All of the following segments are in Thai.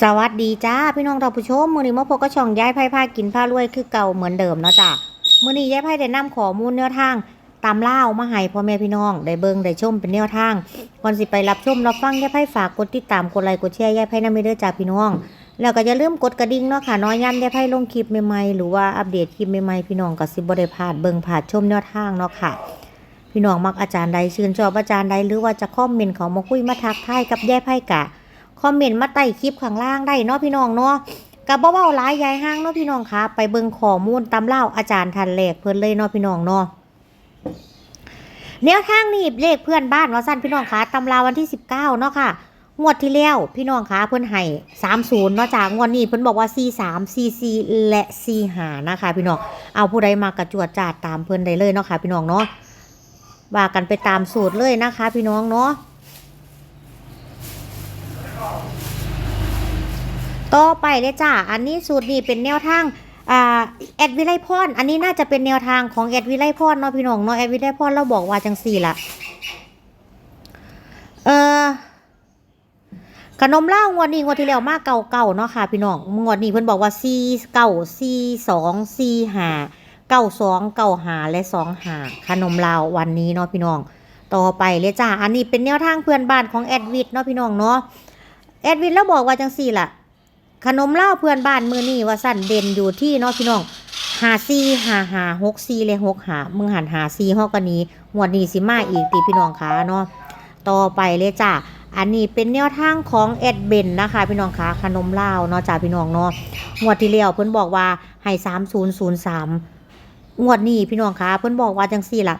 สวัสดีจ้าพี่น้องท่านผู้ชมมือนี้มาพบกับช่องย้ายไพ่พากินผ้ารวยคือเก่าเหมือนเดิมเนาะจ้ามือนี้ย้ายไพ่ได้นำข้อมูลแนวทางตามเล่ามาให้พ่อแม่พี่น้องได้เบิ่งได้ชมเป็นแนวทางก่อนสิไปรับชมรับฟังย้ายไพ่ฝากกดติดตามกดไลค์กดแชร์ย้ายไพ่นำไปเด้อจ้าพี่น้อง แล้วก็อย่าลืมกดกระดิ่งเนาะค่ะน้อยย้ำย้ายไพ่ลงคลิปใหม่ๆหรือว่าอัปเดตคลิปใหม่ๆพี่น้องก็สิบ่ได้พลาดเบิ่งพลาดชมแนวทางเนาะค่ะพี่น้องมักอาจารย์ใดชื่นชอบอาจารย์ใดหรือว่าจะคอมเมนต์เขามาคุยมาทักทายกับย้ายไพ่กะ คอมเมนต์มาใต้คลิปข้างล่างได้เนาะพี่น้องเนาะกับเบาๆหลายยายห้างเนาะพี่น้องคะไปเบิ่งข้อมูลตำเล่าอาจารย์ทันเลขเพิ่นเลยเนาะพี่น้องเนาะแนวทางนี่เลขเพื่อนบ้านว่าสั้นพี่น้องคะตำราวันที่ 19เนาะค่ะงวดที่แล้วพี่น้องคะเพิ่อนให้30เนาะจากงวดนี้เพิ่อนบอกว่า43 44และ45นะคะ พี่น้องเอาผู้ใดมากระจวดจาดตามเพิ่อนได้เลยเนาะค่ะ พี่น้องเนาะว่ากันไปตามสูตรเลยนะคะ พี่น้องเนาะ ต่อไปเลยจ้า อันนี้สูตรนี้เป็นแนวทางอ่าแอดวิไลพรอันนี้น่าจะเป็นแนวทางของแอดวิไลพรเนาะพี่น้องเนาะแอดวิไลพรเราบอกว่าจังสี่ละเออขนมเล่างวดนี้งวดที่แล้วมากเก่าเก่าเนาะค่ะพี่น้องงวดนี้เพิ่นบอกว่าซีเก่าซีสองซีหาเก้าสองเก้าหาและสองหาขนมลาววันนี้เนาะพี่น้อง ต่อไปเลยจ้าอันนี้เป็นแนวทางเพื่อนบ้านของแอดวิดเนาะพี่น้องเนาะแอดวิดแล้วบอกว่าจังสี่ล่ะ ขนมเล่าเพื่อนบ้านมือนี่ว่าสั่นเด่นอยู่ที่เนาะพี่น้องหาซีหาหาหกซีเลยหกหามึงหันหาซีฮอกกันนี้งวดนี้สิมาอีกตีพี่น้องคะเนาะต่อไปเลยจ้ะอันนี้เป็นแนวทางของแอดเบนนะคะ พี่น้องคะขนมเล่าเนาะจ้าพี่น้องเนาะงวดที่แล้วเพิ่นบอกว่าให้สามศูนย์ศูนย์สามงวดนี้พี่น้องคะเพิ่นบอกว่าจังสี่ล่ะ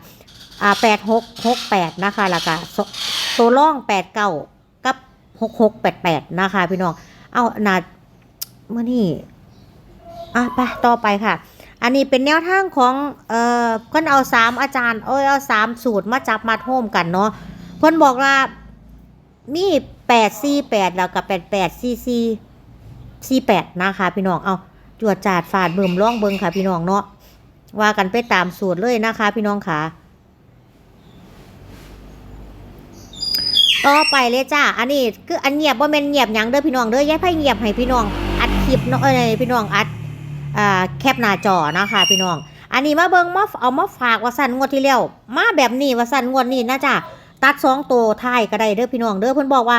อ่าแปดหกหกแปดนะคะล้วก็โซโซล่องแปดเก้ากับหกหกแปดแปดนะคะ พี่น้องเอานา เมื่อนี่อะไปต่อไปค่ะ อันนี้เป็นแนวทางของเอ่อเพิ่นเอาสามอาจารย์ เอ้ยเอาสามสูตรมาจับมาโฮมกันเนาะเพิ่นบอกว่ามีแปดสี่แปดแล้วกับแปดแปดสี่สี่สี่แปดนะคะพี่น้องเอาจวดจาดฝาดเบิ่มร่องเบิงค่ะ พี่น้องเนาะว่ากันไปตามสูตรเลยนะคะ พี่น้องค่ะต่อไปเลยจ้า อันนี้คืออันเงียบว่าแม่นเงียบยังเด้อพี่น้องเด้อแย่ไพ่เงียบให้พี่น้อง คลิปเนาะเอ้ยพี่น้องอัดอ่าแคปหน้าจอนะคะพี่น้อง อันนี้มาเบิงมาเอามาฝากว่าสั่นงวดที่แล้วมาแบบนี้ว่าสั่นงวดนี้นะจ้ะตัดสองตัวท้ายก็ได้เด้อพี่น้องเด้อเพิ่นบอกว่า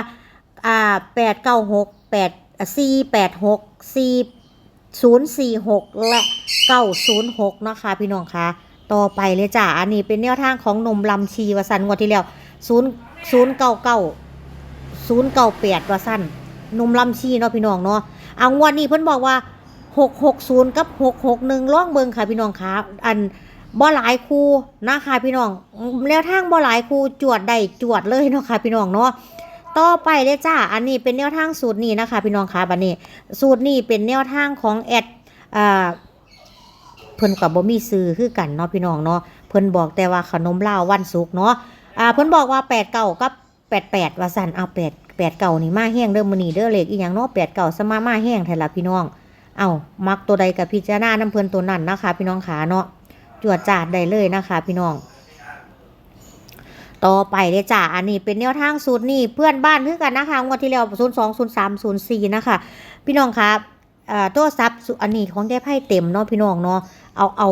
อ่าแปดเก้าหกแปดสี่แปดหกสี่ศูนย์สี่หกและเก้าศูนย์หกนะคะพี่น้องคะต่อไปเลยจ้ะอันนี้เป็นแนวทางของนมลำชีว่าสั่นงวดที่แล้วศูนย์ศูนย์เก้าเก้าศูนย์เก้าแปดว่าสั่นนมลำชีเนาะพี่น้องเนาะ เอางวดนี้เพิ่นบอกว่า660กับ661ล่องเบิงค่ะพี่น้องคะอันบ่หลายคูนะคะพี่น้องแนวทางบ่หลายคูจวดได้จวดเลยเนาะค่ะพี่น้องเนาะต่อไปเลยจ้า อันนี้เป็นแนวทางสูตรนี้นะคะ พี่น้องคะบัดนี้ สูตรนี้เป็นแนวทางของแอดอ่าเพิ่นกับบ่มีซื้อคือกันเนาะพี่น้องเนาะเพิ่นบอกแต่ว่าขนมลาววันศุกร์เนาะอ่าเพิ่นบอกว่า8เก่ากับ88ว่าสันเอา 8 8เก่านี่มาแห้งเด้อมือนีเด้อเลขอีหยังเนาะ8เก่าสมามาแห้งแท้ละพี่น้อง เอามักตัวใดกับพิจารณาน้ำเพลินตัวนั้นนะคะ พี่น้องขาเนาะจวดจาดได้เลยนะคะ พี่น้อง ต่อไปเลยจ้าอันนี้เป็นแนวทางสูตรนี่เพื่อนบ้านคือกันนะคะงวดที่แล้วศูนย์สองศูนย์สามศูนย์สี่นะคะ พี่น้องคะเอ่อตัวซับอันนี้ของแก้ไพ่เต็มเนาะพี่น้องเนาะเอาเอา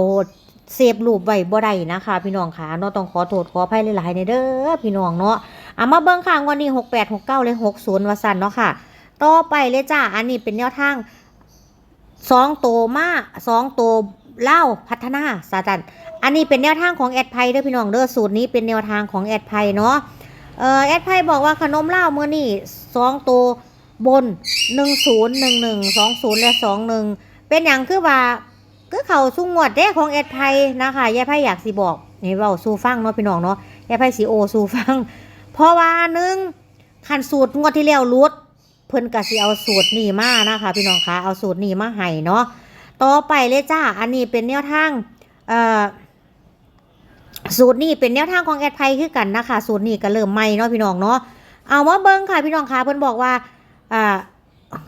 เซฟรูปไว้บ่ได้นะคะ พี่น้องคะเนาะต้องขอโทษขออภัยหลายๆในเด้อพี่น้องเนาะ เอามาเบิ่งข้างวันนี้หกแปดหกเก้าเลยหกศูนย์วสันเนาะค่ะ ต่อไปเลยจ้า อันนี้เป็นแนวทางสองโตมาสองโตเล่าพัฒนาสาจันอันนี้เป็นแนวทางของแอดไพเด้อพี่น้องเด้อสูตรนี้เป็นแนวทางของแอดไพเนาะเอ่อแอดไพบอกว่าขนมเล่าเมื่อนี่สองโตบนหนึ่งศูนย์หนึ่งหนึ่งสองศูนย์และสองหนึ่งเป็นอย่างคือว่าคือเขาสุ่งงวดเด้ของแอดไพนะคะยายไพอยากสิบอกนี่เบาสู่ฟังเนาะพี่น้องเนาะยายไพสีโอสู่ฟัง เพราะว่าหนึ่งคันสูตรงวดที่แล้วรุด เพิ่นก็สิเอาสูตรนี้มานะคะ พี่น้องคะเอาสูตรนี้มาให้เนาะต่อไปเลยจ้าอันนี้เป็นแนวทางเอ่อสูตรนี้เป็นแนวทางของแอดไพคือกันนะคะสูตรนี้ก็เริ่มใหม่เนาะพี่น้องเนาะเอามาเบิ้งค่ะพี่น้องคะเพิ่นบอกว่าอ่า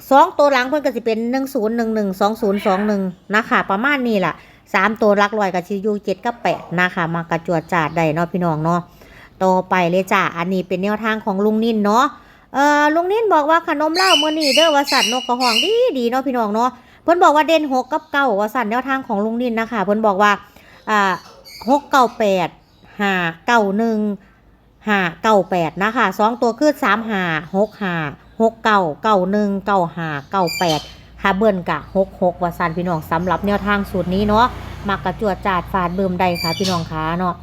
สองตัวหลังเพิ่นก็สิเป็นหนึ่งศูนย์หนึ่งหนึ่งสองศูนย์สองหนึ่งนะคะประมาณนี้แหละสามตัวหลักลอยกับชิยูเจ็ดกับแปดนะคะมากระจวดจาดได้เนาะพี่น้องเนาะ ต่อไปเลยจ้าอันนี้เป็นแนวทางของลุงนิ่นเนาะเอ่อลุงนินบอกว่าขนมเหล้ามื้อนี้เด้อว่าสัตว์นกกระหองดีดีเนาะพี่น้องเนาะเพิ่นบอกว่าเด่นหกกับเก้าว่าสัตว์แนวทางของลุงนินนะคะเพิ่นบอกว่าอ่าหกเก้าแปดห้าเก้าหนึ่งห้าเก้าแปดนะคะสองตัวคือสามห้าหกห้าหกเก้าเก้าหนึ่งเก้าห้าเก้าแปดค่ะเบิ้นกะหกหกว่าสันพี่น้องสำหรับแนวทางสูตรนี้เนาะมักกระจวดจาดฟาดเบิ่มใดค่ะพี่น้องคะเนาะ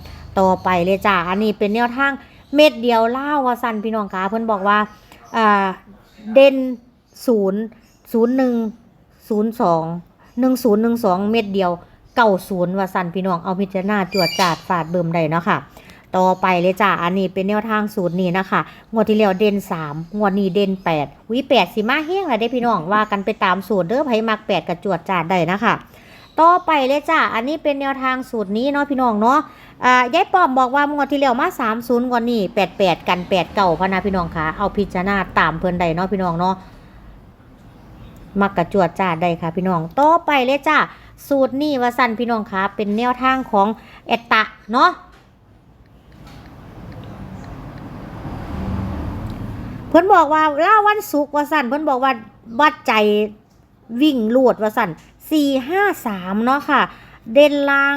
ต่อไปเลยจ้าอันนี้เป็นแนวทางเม็ดเดียวเล่าว่าสันพี่น้องคะเพิ่อนบอกว่าอ่าเด่นศูนย์ศูนย์หนึ่งศูนย์สองหนึ่งศูนย์หนึ่งสองเม็ดเดียวเก่าศูนย์ว่าสันพี่น้องเอาพิจารณาจวดจาดฝาดเบิ่มได้เนาะค่ะต่อไปเลยจ้า อันนี้เป็นแนวทางสูตรนี้นะคะ งวดที่แล้วเด่นสามงวดนี้เด่นแปดวิแปดสิมาเฮงเลยได้พี่น้องว่ากันไปตามสูตรเด้อไผมักแปดกับจวดจาดได้นะคะ ต่อไปเลยจ้า อันนี้เป็นแนวทางสูตรนี้เนาะพี่น้องเนาะ อ่ายายป้อมบอกว่างวดที่แล้วมา3 0งวดนี้88กัน8เก่าพะนะพี่น้องคะเอาพิจารณาตามเพิ่นใดเนาะพี่น้องเนาะมักกระจวดจ้าได้ค่ะ พี่น้องต่อไปเลยจ้าสูตรนี้ว่าสั่นพี่น้องคะเป็นแนวทางของเอตตะเนาะเพิ่นบอกว่าล่าวันศุกร์ว่าสั่นเพิ่นบอกว่าวัดใจวิ่งลวดว่าสั่น453เนาะค่ะ เด่นลาง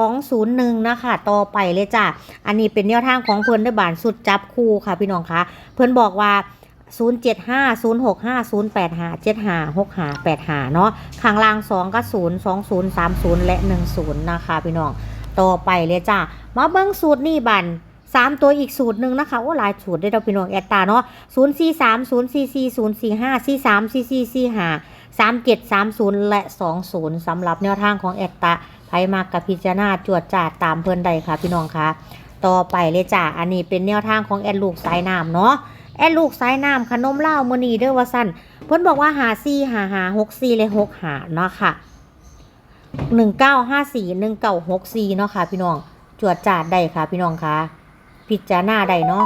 201 นะคะต่อไปเลยจ้ะ อันนี้เป็นแนวทางของเพิ่นได้บานสุดจับคู่ค่ะพี่น้องคะเพิ่นบอกว่า075 065 085 75 65 85 เนาะข้างล่าง 2 ก็ 0 20 30 และ 10 นะคะ พี่น้อง ต่อไปเลยจ้ะ มาเบิ่งสูตรนี่บันสามตัวอีกสูตรหนึ่งนะคะโอ้หลายสูตรได้เราพี่น้องแอดตาเนาะ0 4 3 0 4 4 0 4 5 4 3 4 4 4 5 3 7 3 0 และ 20สำหรับแนวทางของแอดตาไผมากกับพิจารณาจวดจาดตามเพิ่อนใดค่ะพี่น้องคะต่อไปเลยจ้ะอันนี้เป็นแนวทางของแอดลูกสายน้ำเนาะแอดลูกสายน้ำขนมเหล้ามือนีเด้อว่าซั่นเพิ่อนบอกว่าหาซี่หาหาหกซี่เลยหกหาเนาะค่ะหนึ่งเก้าห้าสี่หนึ่งเก้าหกสี่เนาะค่ะ พี่น้องจวดจาดได้ค่ะพี่น้องคะพิจารณาได้เนาะ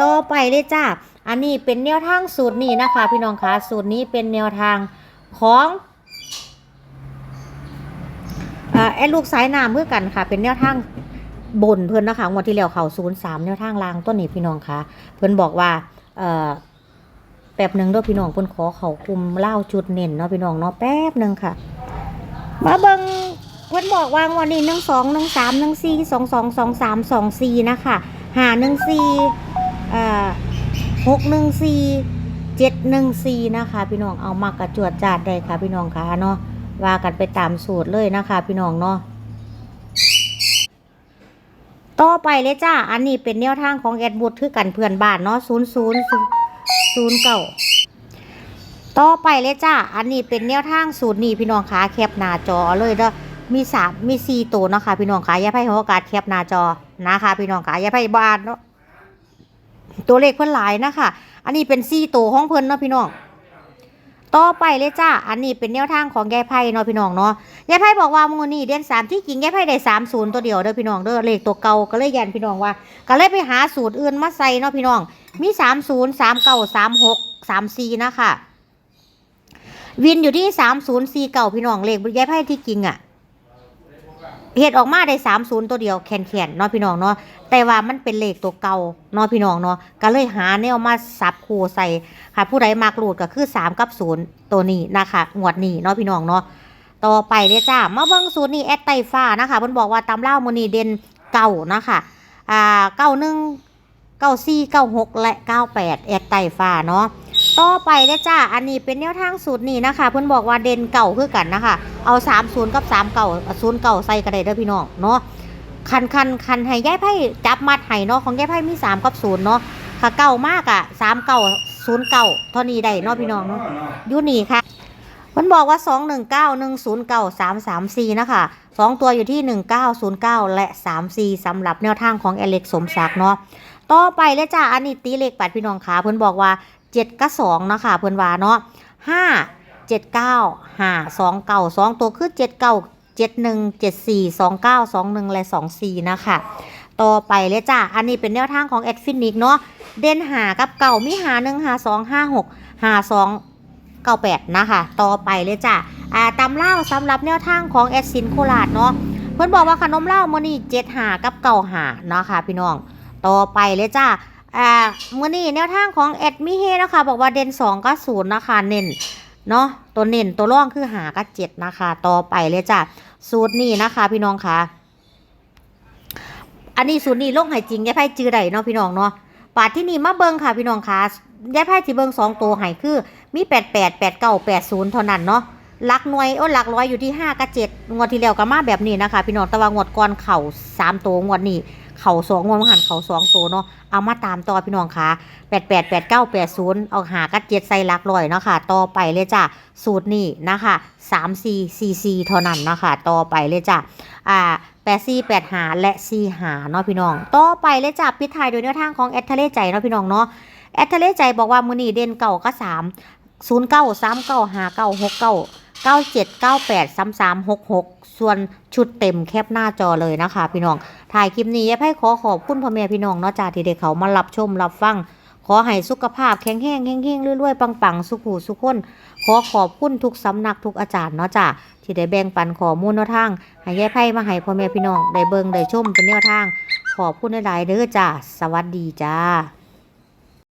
ต่อไปเลยจ้าอันนี้เป็นแนวทางสูตรนี้นะคะ พี่น้องคะสูตรนี้เป็นแนวทาง ของอ่าแอดลูกสายน้ำเพื่อกันค่ะ เป็นแนวทางบนเพิ่อนนะคะงวดที่แล้วเขาศูนย์สามแนวทางลางต้นนี้พี่น้องค่ะ เพิ่อนบอกว่าแป๊บหนึ่งเด้วยพี่น้องเพิ่นขอเขาคุมเล่าจุดเน้นเนาะพี่น้องเนาะแป๊บหนึ่งค่ะ มาเบิงเพิ่นบอกว่างวันนี้หนึ่งสองหนึ่งสามหนึ่งสี่สองสองสองสามสองสี่นะคะหาหนึ่งสี่หกหนึ่งสี่ เจ็ดหนึ่งสี่นะคะ พี่น้องเอามากระจวดจาดได้ค่ะ พี่น้องคะเนาะว่ากันไปตามสูตรเลยนะคะ พี่น้องเนาะต่อไปเลยจ้า อันนี้เป็นแนวทางของแอดบุตรคือกันเพื่อนบ้านเนาะศูนย์ศูนย์ศูนย์เก่าต่อไปเลยจ้า อันนี้เป็นแนวทางสูตรนี้พี่น้องคะแคปหน้าจอเลยเด้อมีสามมีสี่ตัวเนาะคะพี่น้องคะอย่าให้โอกาสแคปหน้าจอนะคะ พี่น้องคะอย่าให้บ้านเนาะ ตัวเลขเพิ่นหลายนะคะอันนี้เป็นสี่ตัวของเพิ่นเนาะพี่น้องต่อไปเลยจ้า อันนี้เป็นแนวทางของยายไพ่เนาะพี่น้องเนาะยายไพ่บอกว่ามูนี่เดือนสามที่จริงยายไพ่ได้สามศูนย์ตัวเดียวเด้อพี่น้องเด้อเลขตัวเก่าก็เลยยันพี่น้องว่า ก็เลยไปหาสูตรอื่นมาใส่เนาะพี่น้อง มีสามศูนย์สามเก้าสามหกสามสี่นะคะวินอยู่ที่สามศูนย์สี่เก่าพี่น้องเลขยายไพ่ที่จริงอะ่ะ เหตุออกมาได้สามศูนย์ตัวเดียวแขนแขนๆเนาะพี่น้องเนาะแต่ว่ามันเป็นเลขตัวเก่าเนาะพี่น้องเนาะก็เลยหาแนวมาสับคู่ใส่ค่ะผู้ใดมากรูดก็คือ3กับ0ตัวนี้นะคะงวดนี้เนาะพี่น้องเนาะต่อไปเลยจ้ามาเบิ่งสูนตรนี้แอดไตฟ้านะคะเพิ่นบอกว่าตำเล่ามือนี้เด่นเก่านะคะอ่าเก้าหนึ่งเก้าสี่เก้าหกและเก้าแปดแอดไตฟ้าเนาะ ต่อไปเลยจ้า อันนี้เป็นแนวทางสูตรนี้นะคะ เพิ่อนบอกว่าเด่นเก่าคือกันนะคะ เอาสามศูนย์กับสามเก่าศูนย์เก่าใส่กระไดเด้อพี่น้องเนาะ คันคันคันให้ย้ายไพ่จับมัดให้เนาะของย้ายไพ่มีสามกับศูนย์เนาะค่ะเก่ามากอะสามเก่าศูนย์เก่าเท่านี้ได้เนาะพี่น้องเนาะอยู่นี่ค่ะมันบอกว่าสองหนึ่งเก้าหนึ่งศูนย์เก้าสามสามสี่นะคะสองตัวอยู่ที่หนึ่งเก้าศูนย์เก้าและสามสี่สำหรับแนวทางของเอเล็กสมศักดิ์เนาะ ต่อไปเลยจ้า อันนี้ตีเลขปัดพี่น้องขาเพิ่นบอกว่า เจ็ดกับสองนะค่ะเพิ่อนว่าเนาะห้าเจ็ดเก้าห้าสองเก้าสองตัวคือเจ็ดเก้าเจ็ดหนึ่งเจ็ดสี่สองเก้าสองหนึ่งและสองสี่นะคะต่อไปเลยจ้าอันนี้เป็นแนวทางของแอดฟินิกเนาะ เด่นหากับเก่ามีหาหนึ่งหาสองห้าหกหาสองเก้าแปดนะคะ ต่อไปเลยจ้ะ อ่าตำเล่าสำหรับแนวทางของแอดซินโคราชเนาะ เพื่อนบอกว่าขนมเหล้าโมนี่เจ็ดหากับเก่าหาเนาะค่ะพี่น้อง ต่อไปเลยจ้ะ อ่ามื่อนี้แนวทางของแอดมิเฮนะคะบอกว่าเด่น2ก็0นะคะเน้นเนาะตัวเน้นตัวร่องคือหาก็7นะคะ ต่อไปเลยจ้ะสูตรนี้นะคะ พี่น้องคะอันนี้สูตรนี้ลงให้จริงยายไพ่จือไดเนาะพี่น้องเนาะปาดที่นี่มาเบิงค่ะ พี่น้องคะยายไพ่ที่เบิงสองตัวให้คือ มี88 89 80เท่านั้นเนาะหลักหน่วยโอ้หลักร้อยอยู่ที่5กับ7งวดที่แล้วก็มาแบบนี้นะคะ พี่น้องแต่ว่างวดก่อนเข่า3ตัวงวดนี้ เข่าสองงวดหันเข่าสองตัวเนาะเอามาตามต่อพี่น้องคะแปดแปดแปดเก้าแปดศูนย์เอาหากัดเจ็ดใส่ลักลอยเนาะค่ะต่อไปเลยจ้ะสูตรนี้นะคะสามซีซีซีเท่านั้นนะคะต่อไปเลยจ้ะอ่าแปดซีแปดหาและซีหาเนาะพี่น้อง ต่อไปเลยจ้ะปิทายโดยแนวทางของแอดทะเลใจเนาะพี่น้องเนาะแอดทะเลใจบอกว่ามือนี้เด่นเก่าก็สามศูนย์เก้าสามเก้าหาเก้าหกเก้า เก้าเจ็ดเก้าแปดสามสามหกหกส่วนชุดเต็มแคปหน้าจอเลยนะคะ พี่น้อง ถ่ายคลิปนี้ยายไพ่ขอขอบคุณพ่อแม่พี่น้องเนาะจ้าที่ได้เขามารับชมรับฟัง ขอให้สุขภาพแข็งแรงแห้งๆรวยๆ ปังๆ สุขหูสุขคน ขอขอบคุณทุกสำนักทุกอาจารย์เนาะจ้าที่ได้แบ่งปันข้อมูลแนวทาง ให้ยายไพ่มาให้พ่อแม่พี่น้องได้เบิ่งได้ชมเป็นแนวทาง ขอบคุณหลายๆเด้อจ้าสวัสดีจ้า